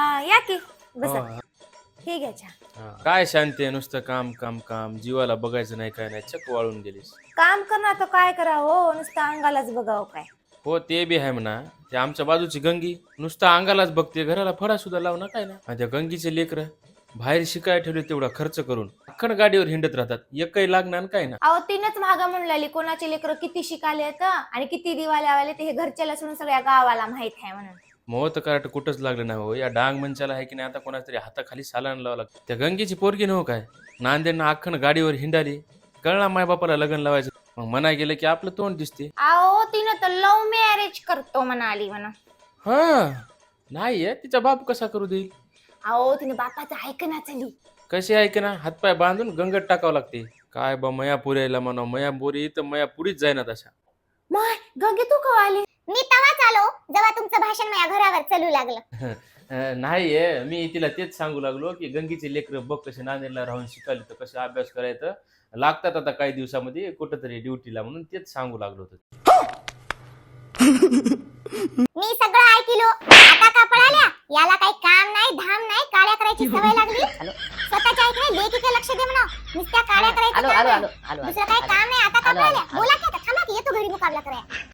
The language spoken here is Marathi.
हा या की. बसा. हो, हे. घ्या चहा. हा. काय शांती आहे नुसतं काम काम काम. जीवाला बघायचं नाही काय नाही. चक वाळून गेलीस. काम करणार तर काय करा? हो नुसतं अंगालाच बघावं काय. हो ते बी आहे म्हणा. ते आमच्या बाजूची गंगी. नुसतं अंगालाच बघते. घराला फडा सुद्धा लाव ना काय ना. आणि त्या गंगीचे लेकर बाहेर शिकाय ठेवले तेवढा खर्च करून. अख्खन गाडीवर हिंडत राहतात. एकही लागणार काय ना. अहो तीनच महागा म्हणलेली कोणाचे लेकर किती शिकाले आणि किती दिवा लावाले ते हे घरच्याला सोडून सगळ्या गावाला माहीत आहे म्हणून. मोह तर कराट कुठंच लागलं नाही हो या डांग मंचाला आहे की नाही आता कोणाच तरी हाताखाली सालान लावा लागतं. त्या गंगेची पोरगी नव्ह काय? नांदेडनं अख्खन गाडीवर हिंडाली. कळला माय बापाला लग्न लावायचं. मग मना गेलं की आपलं तोंड दिसते अहो तिनं तर लव्ह मॅरेज करतो म्हणाली म्हणा. हा नाही आहे. तिचा बाप कसा करू देईल? अहो तिने बापाचं ऐकना चली कशी आहे की ना हातपाय बांधून गंगत टाकावं लागते. काय बा मया पुऱ्याला म्हणा मया पुरी तर मया पुरीच जाईना तशा माय गंगे तू कवा आली मी तवाच आलो जेव्हा तुमचं भाषण माझ्या घरावर चालू लागलं. नाही आहे मी तिला तेच सांगू लागलो की गंगीचे लेकर बघ कसे नांदेडला राहून शिकायला तर कसं अभ्यास करायचं. लागतात आता काही दिवसामध्ये कुठंतरी ड्युटीला म्हणून तेच सांगू लागलो होतो. मी सगळं ऐकिलो. आता का पळाल्या? याला काही काम नाही धाम नाही काड्या करायची सवय लागली. स्वतःच्या ऐकणे लेकीकडे लक्ष दे म्हणा नुसत्या काड्या करायचं आलो काम आलो आहे. आलो आलो दुसरं काही काम नाही आता का आलो, पळाल्या? आलो. बोला की आता थांबा की येतो घरी मुकाबला करायला.